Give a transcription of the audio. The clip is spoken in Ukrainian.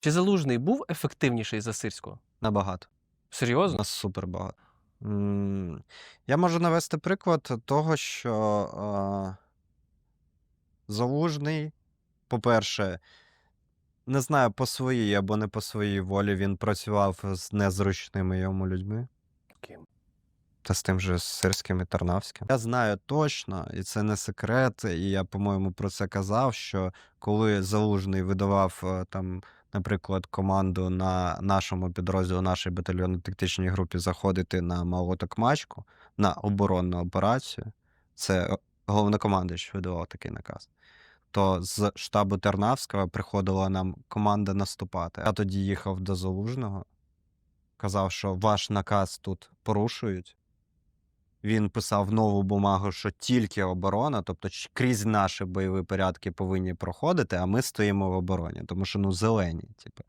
Чи залужний був ефективніший за сирського? Набагато. Серйозно? нас супер багато. Я можу навести приклад того, що а, Залужний, по-перше, не знаю, по своїй або не по своїй волі він працював з незручними йому людьми. Ким? Та з тим же Сирським і Тарнавським. Я знаю точно, і це не секрет, і я, по-моєму, про це казав, що коли Залужний видавав е, там, наприклад, команду на нашому підрозділу, нашій батальйонно-тактичній групі заходити на Малотокмачку, на оборонну операцію, це е, головнокомандуючий видавав такий наказ. То з штабу Тернавського приходила нам команда наступати. Я тоді їхав до Залужного, казав, що ваш наказ тут порушують. Він писав нову бумагу, що тільки оборона, тобто крізь наші бойові порядки повинні проходити, а ми стоїмо в обороні, тому що ну зелені, типу.